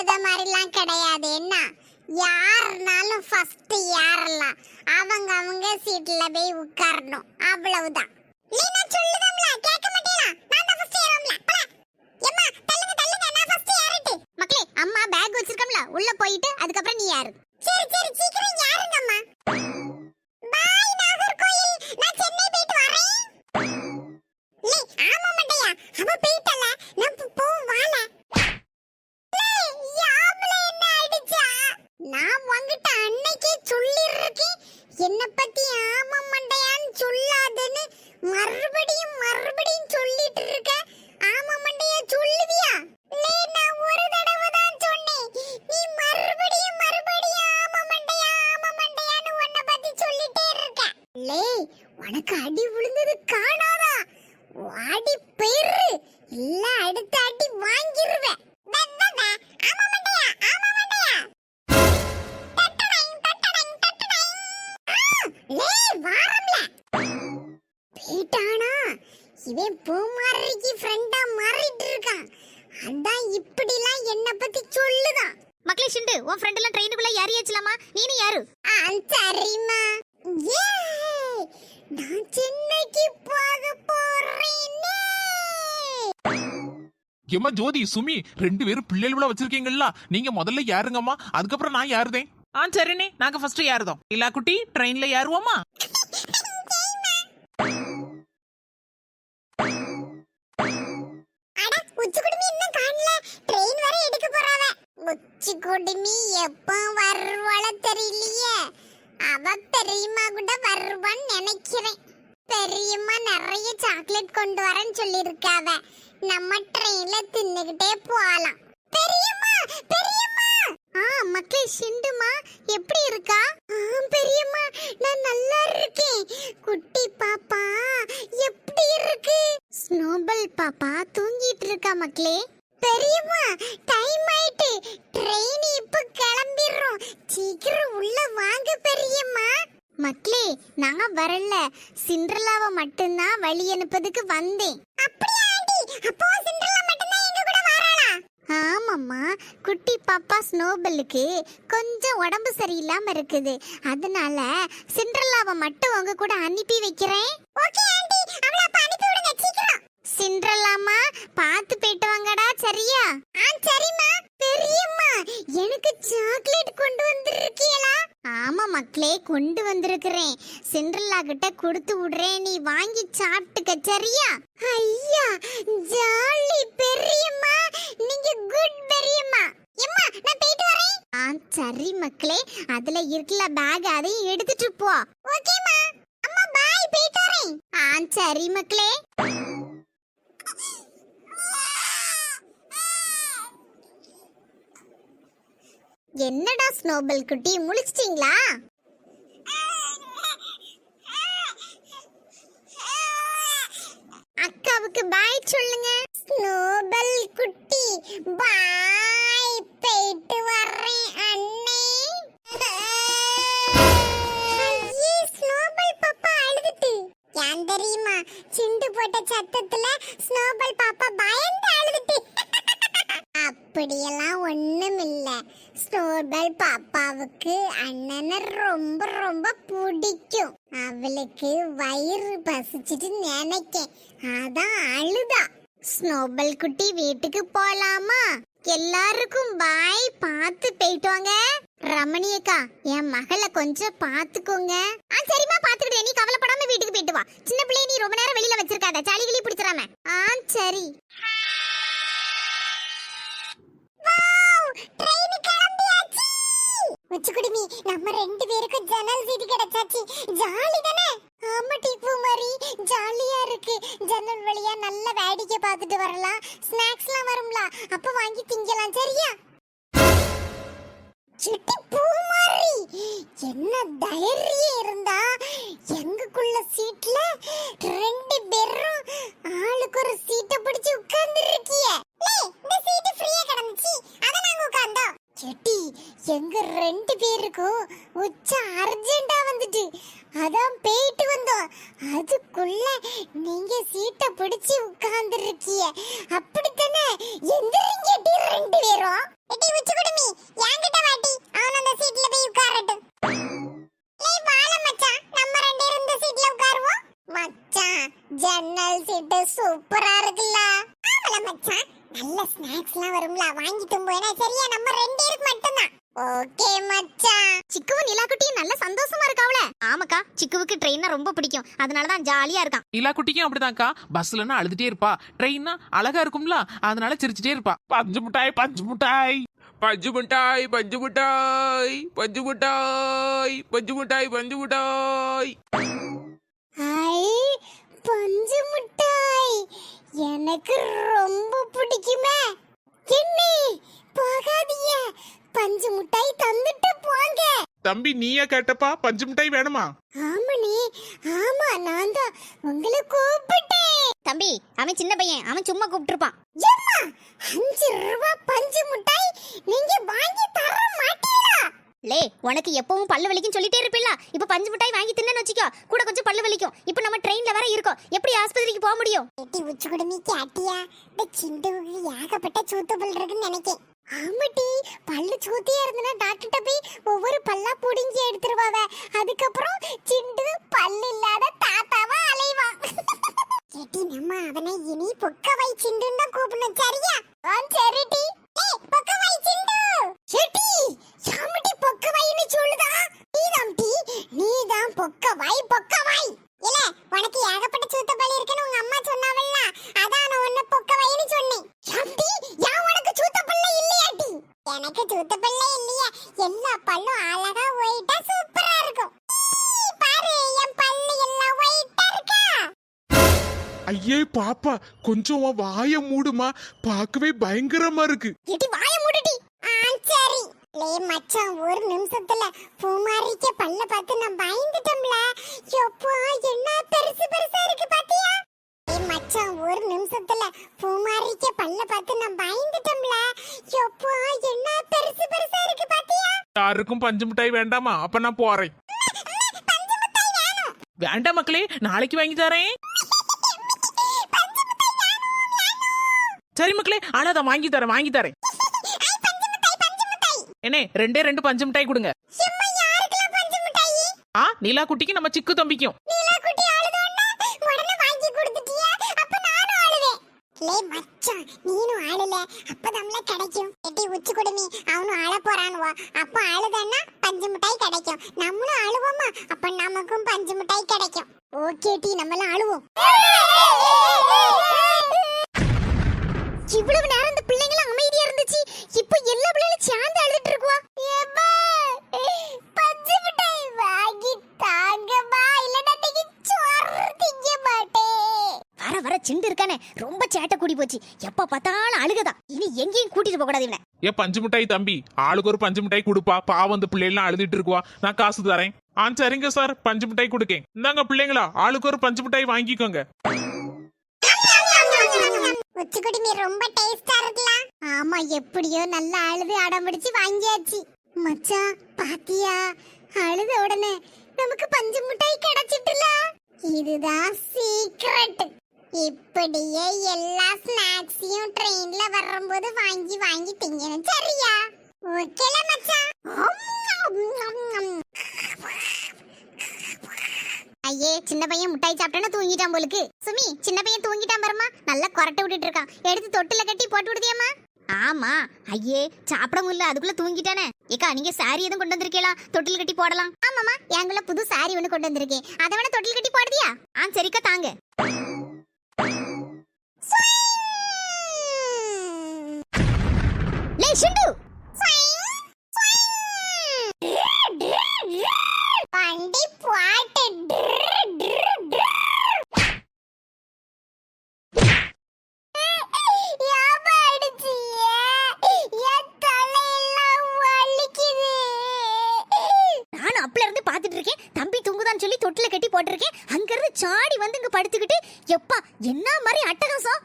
கழுத மாதிரிலாம் கிடையாது. என்ன? யாருனாலும் ஃபர்ஸ்ட் யாரெல்லாம் அவங்க அவங்க சீட்ல போய் உட்காரணும். அவ்வளவுதான். லீனா சொல்லுதம்ல? கேட்க மாட்டீங்களா நான் மக்களே அம்மா பேக் வச்சிருக்கோம்ல. உள்ள போயிட்டு அதுக்கப்புறம் நீ யாரு சரி சரி. சீக்கிரம் யாருங்கம்மா பாய் நாகர்கோயில் நான் சென்னை போயிட்டு வரேன். லே ஆமா மண்டையா. அவ போயிட்டல நான் போ- போவோம் வால லே யாப்ல என்ன அடிச்சா நான் அன்னைக்கே சொல்லிருக்கேன் என்ன பத்தி இவன் பூமாரிக்கு ஃப்ரெண்டா மாறிட்டு இருக்கான். அதான் இப்படிலாம் என்ன பத்தி சொல்லுதான் மக்களே ஷிண்டு உன் ஃப்ரெண்ட் எல்லாம் ட்ரெயினுக்குள்ள ஏறியாச்சலாமா நீனு யாரு ஆ, சரிம்மா. ஏ நான் சென்னைக்கு போக போறேனே. ஏம்மா ஜோதி சுமி ரெண்டு பேரும் பிள்ளைகள வச்சிருக்கீங்களா நீங்க முதல்ல யாருங்கம்மா அதுக்கப்புறம் நான் யாருதேன் ஆ சரிண்ணே. நாங்க ஃபர்ஸ்ட் ஏறுதோம். இல்லா குட்டி ட்ரெயின்ல ஏறுவோமா? உச்சி கொடுமி எப்போ வருவாள தெரியலையே. அவ பெரியம்மா கூட வருவான்னு நினைக்கிறேன். பெரியம்மா நிறைய சாக்லேட் கொண்டு வரேன்னு சொல்லியிருக்காவ. நம்ம ட்ரெயின்ல தின்னுகிட்டே போகலாம். பெரியம்மா பெரியம்மா! ஆ மக்களே சிண்டுமா? எப்படி இருக்கா? ஆ பெரியம்மா நான் நல்லா இருக்கேன். குட்டி பாப்பா எப்படி இருக்கு? ஸ்னோபல் பாப்பா தூங்கிட்டு இருக்கா மக்களே? பெரியம்மா டைம் ஆயிட்டு. ட்ரெயின் இப்ப கிளம்பிடுறோம். சீக்கிரம் உள்ள வாங்க பெரியம்மா. மக்களே நான் வரல. சிண்ட்ரலாவை மட்டும்தான் வழி அனுப்பதுக்கு வந்தேன். அப்படியா ஆண்டி அப்போ சிண்ட்ரலா மட்டும்தான் எங்க கூட வராளா? ஆமாம்மா. குட்டி பாப்பா ஸ்னோபலுக்கு கொஞ்சம் உடம்பு சரியில்லாம இருக்குது. அதனால சிண்ட்ரலாவை மட்டும் உங்க கூட அனுப்பி வைக்கிறேன். Okay aunty. அவளை அப்ப அனுப்பி விடுங்க சீக்கிரம். சிண்ட்ரலாமா பார்த்து போயிட்டு வாங்கடா சரியா ஆ சரிம்மா பெரியம்மா எனக்கு சாக்லேட் கொண்டு வந்திருக்கீங்களா ஆமா மக்களே கொண்டு வந்திருக்கிறேன். சென்ட்ரல்லா கிட்ட கொடுத்து விடுறேன். நீ வாங்கி சாப்பிட்டுக்க சரியா? ஐயா ஜாலி பெரியம்மா. நீங்க குட் பெரியம்மா. எம்மா நான் போயிட்டு வரேன். ஆ சரி மக்களே. அதுல இருக்கல பேக் அதையும் எடுத்துட்டு போ. ஓகேம்மா. அம்மா பாய் போயிட்டு வரேன். ஆ சரி மக்களே. என்னடா ஸ்னோபல் குட்டி? முழிச்சிட்டீங்களா? அக்காவுக்கு பாய் சொல்லுங்க. ஸ்னோபல் குட்டி பாய் போயிட்டு வர்றேன் அண்ணே. ஸ்னோபல் பாப்பா அழுதுட்டு. ஏன் தெரியுமா? சிண்டு போட்ட சத்தத்துல ஸ்னோபல் பாப்பா பயந்து அழுதுட்டு. அப்படியெல்லாம் ஒண்ணும் இல்ல ஸ்னோபல் பாப்பாவுக்கு அண்ணனை ரொம்ப ரொம்ப பிடிக்கும். அவளுக்கு வயிறு பசிச்சிட்டு நினைக்கேன். அதான் அழுதா. ஸ்னோபல் குட்டி வீட்டுக்கு போலாமா? எல்லாருக்கும் பாய் பார்த்து போயிட்டு வாங்க ரமணி அக்கா என் மகளை கொஞ்சம் பாத்துக்கோங்க ஆ சரிம்மா பாத்துக்கிட்டே நீ கவலைப்படாம வீட்டுக்கு போயிட்டு வா. சின்ன பிள்ளைய நீ ரொம்ப நேரம் வெளியில வச்சிருக்காத. சளி கிளி பிடிச்சிடாம ஆ சரி உச்சிக்குடுமி நம்ம ரெண்டு பேருக்கும் ஜன்னல் சீட்டு கிடைச்சாச்சு ஜாலி தானே ஆமா டிப்பு மாதிரி ஜாலியா இருக்கு ஜன்னல் வழியா நல்ல வேடிக்கை பார்த்துட்டு வரலாம் ஸ்நாக்ஸ்லாம் வரும்ல அப்ப வாங்கி திங்கலாம் சரியா? சிட்டி பூமாரி என்ன தைரியம் இருந்தா? எங்களுக்குள்ள சீட்ல ரெண்டு பேரும் ஆளுக்கு ஒரு சீட்டை பிடிச்சு உட்கார்ந்து இருக்கிய இந்த சீட்டு ஃப்ரீயா கிடந்துச்சு. அத நாங்க உட்கார்ந்தோம். செட்டி எங்க ரெண்டு பேருக்கும் உச்ச அர்ஜென்ட்டா வந்துட்டு. அதான் போயிட்டு வந்தோம். அதுக்குள்ள நீங்க சீட்டை பிடிச்சி உட்கார்ந்து அப்படித்தானே? எந்திரிங்க டி ரெண்டு பேரும். எடி உச்சி குடுமி. என்கிட்ட வாட்டி அவன் அந்த சீட்ல போய் உட்காரட்டும். லேய் வாழ மச்சான். நம்ம ரெண்டு பேரும் இந்த சீட்ல உட்காருவோம். மச்சான் ஜன்னல் சீட்டு சூப்பரா இருக்குல்ல. ஆமல மச்சான். நல்ல ஸ்நாக்ஸ்லாம் வரும்ல. வாங்கிட்டு போயினா சரியா? நம்ம ரெண்டு பேருக்கு மட்டும்தான். ஓகே மச்சான். சிக்குவும் நிலாக்குட்டியும் நல்ல சந்தோஷமா இருக்காவல. ஆமாக்கா சிக்குவுக்கு ட்ரெயின்னா ரொம்ப பிடிக்கும். அதனால தான் ஜாலியா இருக்கான் நிலா குட்டிக்கும் அப்படிதான்க்கா பஸ்லன்னா அழுதுட்டே இருப்பா. ட்ரெயின்னா அழகா இருக்கும்ல அதனால சிரிச்சுட்டே இருப்பா. பஞ்சு மிட்டாய் பஞ்சு மிட்டாய். பஞ்சு மிட்டாய் பஞ்சு மிட்டாய் பஞ்சு மிட்டாய் பஞ்சு மிட்டாய் பஞ்சு மிட்டாய். ஐ பஞ்சு மிட்டாய். எனக்கு ரொம்ப பிடிக்குமே. என்னே போகாதீங்க பஞ்சு மிட்டாய் தந்துட்டு போங்க. தம்பி நீயா கேட்டப்பா பஞ்சு மிட்டாய் வேணுமா? ஆமாண்ணே ஆமா நான் தான் உங்களை கூப்பிட்டேன். தம்பி அவன் சின்ன பையன் அவன் சும்மா கூப்பிட்டுருப்பான். எம்மா அஞ்சு ரூபா பஞ்சு மிட்டாய் நீங்க வாங்கி தர மாட்டீங்களா? லே உனக்கு எப்பவும் பல்லு வலிக்கும் சொல்லிட்டே இருப்பில்ல. இப்ப பஞ்சு மிட்டாய் வாங்கி தின்னு வச்சுக்கோ கூட கொஞ்சம் பல்லு வலிக்கும். இப்ப நம்ம ட்ரெயின்ல வேற இருக்கோம். எப்படி ஆஸ்பத்திரிக்கு போக முடியும்? எட்டி உச்சி குடுமி கேட்டியா? இந்த சிண்டுவுக்கு ஏகப்பட்ட சூத்து பல் இருக்குன்னு நினைக்கேன். ஆமாட்டி பல்லு சூத்தியா இருந்தனா டாக்டர்கிட்ட போய் ஒவ்வொரு பல்லா புடிங்கி எடுத்துருவாவ. அதுக்கப்புறம் சிண்டு பல்லு இல்லாத தாத்தாவா அலைவான். எட்டி நம்ம அவனை இனி பொக்கவை சிண்டுன்னு கூப்பிடணும் சரியா? ஆ சரிட்டி ஏய் பொக்கவை சிண்டு. செட்டி சாமிட்டி பொக்கவைன்னு சொல்லுதா? நீதான் டி நீதான் பொக்கவை பொக்கவை பாப்பா கொஞ்சம் உன் வாய மூடுமா? பார்க்கவே பயங்கரமா இருக்கு. எடி வாய மூடுடி. ஆ சரி. லே மச்சான் ஒரு நிமிஷத்துல பூமாரிக்க பல்ல பார்த்து நான் பயந்துட்டோம்ல. எப்பா என்ன பெருசு பெருசா இருக்கு பாத்தியா? லே மச்சான் ஒரு நிமிஷத்துல பூமாரிக்க பல்ல பார்த்து நான் பயந்துட்டோம்ல. எப்பா என்ன பெருசு பெருசா இருக்கு பாத்தியா? யாருக்கும் பஞ்சு மிட்டாய் வேண்டாமா? அப்ப நான் போறேன். வேண்டாம் மக்களே நாளைக்கு வாங்கி தரேன். சரி மக்களே அழாத வாங்கி தரேன் வாங்கி தரேன். என்னே ரெண்டே ரெண்டு பஞ்சு மிட்டாய் கொடுங்க. ஆ நிலா குட்டிக்கு நம்ம சிக்கு தம்பிக்கும். லே மச்சான் நீனும் அழல அப்பதான்ல கிடைக்கும். எட்டி உச்சி குடுமி அவனும் அழ போறானுவா. அப்ப அழுதன்னா பஞ்சு மிட்டாய் கிடைக்கும். நம்மளும் அழுவோமா அப்ப நமக்கும் பஞ்சு மிட்டாய் கிடைக்கும். ஓகே டி நம்மளும் அழுவோம் இவ்வளவு நேரம் இந்த பிள்ளைங்களும் அமைதியா இருந்துச்சு. இப்போ எல்லா பிள்ளைகளும் சேர்ந்து அழுதுட்டு இருக்குவா? பஞ்சு மிட்டாய் வாங்கி தாங்கம்மா இல்லன்னா நீங்க சோறு திங்க மாட்டேன் வர வர சிண்டு இருக்கானே. ரொம்ப சேட்டை கூடி போச்சு. எப்ப பார்த்தாலும் அழுகதா இனி எங்கேயும் கூட்டிட்டு போக கூடாது இவனை. ஏ பஞ்சு மிட்டாய் தம்பி ஆளுக்கு ஒரு பஞ்சு மிட்டாய் கொடுப்பா. பாவம் அந்த பிள்ளைலாம் அழுதுட்டு இருக்குவா. நான் காசு தரேன். ஆ சரிங்க சார். பஞ்சு மிட்டாய் கொடுக்கேன். இந்தாங்க பிள்ளைங்களா ஆளுக்கு ஒரு பஞ்சு மிட்டாய் வாங்கிக்கோங்க. உச்சிக்குடி மீன் ரொம்ப டேஸ்டா இருக்கலாம் ஆமா எப்படியோ நல்லா அழுது அடம் பிடிச்சு வாங்கியாச்சு. மச்சான் பாத்தியா? அழுத உடனே நமக்கு பஞ்சு மிட்டாய் கிடைச்சிட்டுல. இதுதான் சீக்ரெட் இப்படியே எல்லா ஸ்நாக்ஸையும் ட்ரெயின்ல வரும்போது வாங்கி வாங்கி திங்கணும் சரியா? ஓகேல மச்சான். ஐயே சின்ன பையன் முட்டாய் சாப்பிட்டேன்னு தூங்கிட்டான் போலுக்கு. சுமி சின்ன பையன் தூங்கி கொரட்டை விட்டுட்டு இருக்கான். எடுத்து தொட்டில கட்டி போட்டு விடுதியம்மா. ஆமா ஐயே சாப்பிடவும் இல்ல அதுக்குள்ள தூங்கிட்டானே. ஏக்கா நீங்க சாரி எதுவும் கொண்டு வந்திருக்கீங்களா? தொட்டில் கட்டி போடலாம். ஆமாமா எங்குள்ள புது சாரி ஒண்ணு கொண்டு வந்திருக்கேன் அதை வேணா தொட்டில் கட்டி போடுதியா? ஆ சரிக்கா தாங்க லே ஷிண்டு வண்டி பாட்டு நானும் அப்பல இருந்து பாத்துட்டு இருக்கேன் தம்பி தூங்குதான்னு சொல்லி தொட்டில கட்டி போட்டிருக்கேன். அங்க இருந்து சாடி வந்து இங்க படுத்துக்கிட்டு எப்பா என்ன மாதிரி அட்டகாசம்?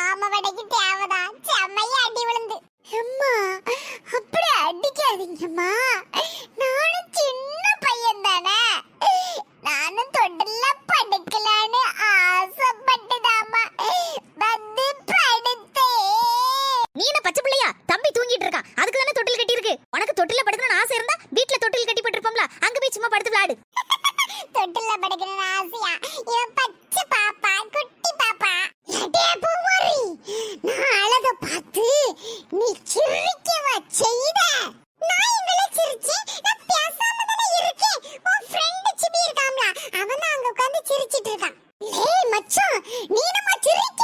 ஆமா வடைக்கு தேவைதான் செம்மையா அடி விழுந்து. அம்மா அப்படி அடிக்காதீங்கம்மா நானும் சின்ன பையன் தானே தொட்டில்ல படுக்கணும்னு ஆசையா இவ பச்சை பாப்பா குட்டி பாப்பா அடே பூமாரி நான் அழக பார்த்து நீ சிரிக்கவா செய்த நான் எங்கள சிரிச்சு நான் பேசாம தானே இருக்கேன் உன் ஃப்ரெண்ட் சிபி இருக்காம்ல அவன் தான் அங்க உட்கார்ந்து சிரிச்சிட்டு இருக்கான் லே மச்சான் நீ நம்ம சிரிக்க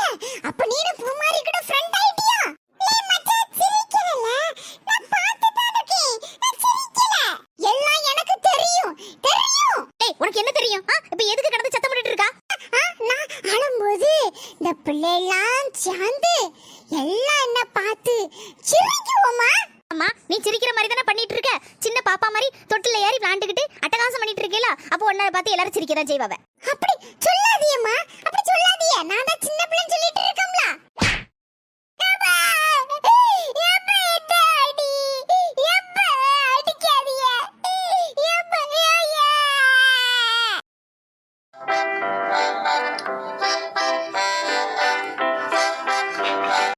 அப்ப நீனு பூமாரி கூட ஃப்ரெண்ட் ஆயிட்டியா லே மச்சான் சிரிக்கறல நான் பார்த்து தான் இருக்கேன் நான் சிரிக்கல எல்லாம் எனக்கு தெரியும் தெரியும் ஏய் உனக்கு என்ன தெரியும் ஆ இப்போ எதுக்கு கடந்து சத்தம் போட்டுட்டு இருக்கா ஆ, நான் அழும்போது பிள்ளைலாம் சேர்ந்து எல்லாம் என்ன பார்த்து சிரிக்குவோமா? அம்மா நீ சிரிக்கிற மாதிரி தானே பண்ணிட்டு இருக்க சின்ன பாப்பா மாதிரி தொட்டில ஏறி விளாண்டுக்கிட்டு அட்டகாசம் பண்ணிட்டு இருக்கேல அப்போ உன்னை பார்த்து எல்லாரும் சிரிக்க தான் அப்படி சொல்லாதியம்மா. அப்படி சொல்லாதிய. நான் தான் சின்ன